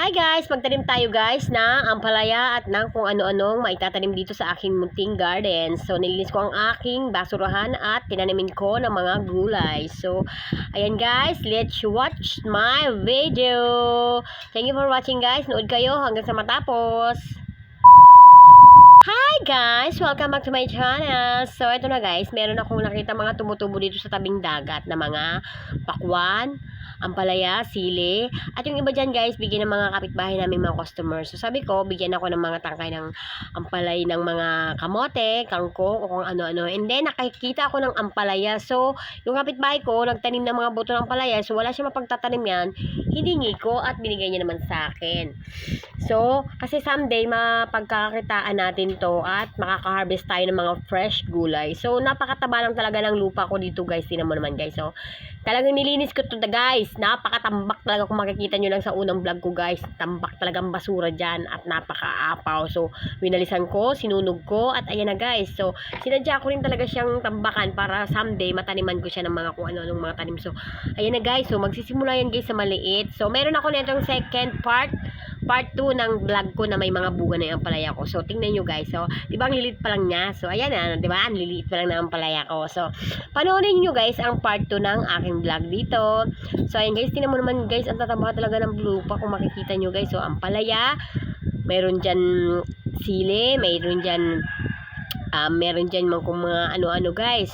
Hi guys! Magtanim tayo guys ng ampalaya at ng kung ano-anong maitatanim dito sa aking munting garden. So, nilinis ko ang aking basurahan at tinanimin ko ng mga gulay. So, ayan guys, let's watch my video! Thank you for watching guys. Nood kayo hanggang sa matapos. Hi guys! Welcome back to my channel. So, ito na guys, meron akong nakita mga tumutubo dito sa tabing dagat na mga pakwan, ampalaya, sili. At yung iba dyan guys, bigyan ng mga kapitbahay namin mga customers. So sabi ko, bigyan ako ng mga tangkay ng ampalay ng mga kamote, kangkong, o kung ano-ano. And then, nakikita ako ng ampalaya. So, yung kapitbahay ko, nagtanim ng mga buto ng ampalaya. So, wala siya mapagtatanim yan. Hiningi ko at binigay niya naman sa akin. So, kasi someday, mapagkakakitaan natin to at makaka-harvest tayo ng mga fresh gulay. So, napakataba lang talaga ng lupa ko dito guys. Tinan mo naman guys. So, talagang nilinis ko to the guys. Napakatambak talaga kung makikita nyo lang sa unang vlog ko guys. Tambak talagang basura dyan at napakaapaw. So, winalisan ko, sinunog ko at ayan na guys. So, sinadya ko rin talaga siyang tambakan para someday mataniman ko siya ng mga kung ano-anong mga tanim. So, ayan na guys. So, magsisimula yan guys sa maliit. So, meron ako nitong second part part 2 ng vlog ko na may mga bunga na yung palaya ko. So, tingnan nyo guys. So, di ba ang lilit pa lang niya? So, ayan na, di ba? Ang lilit pa lang na ang palaya ko. So, panoorin nyo guys ang part 2 ng aking vlog dito. So, ayan guys, tingnan mo naman guys, ang tataba talaga ng lupa kung makikita nyo guys. So, ang palaya, meron dyan sili, meron dyan, ah, meron dyan mga, kung mga ano-ano guys.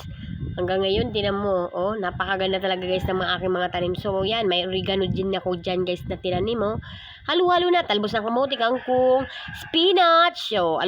Hanggang ngayon, tinan mo, oh, napakaganda talaga guys ng mga aking mga tanim. So, yan, may oregano din ako dyan guys na tinanim, oh. Halo-halo na, talbos ng kamote, kangkong, spinach, so,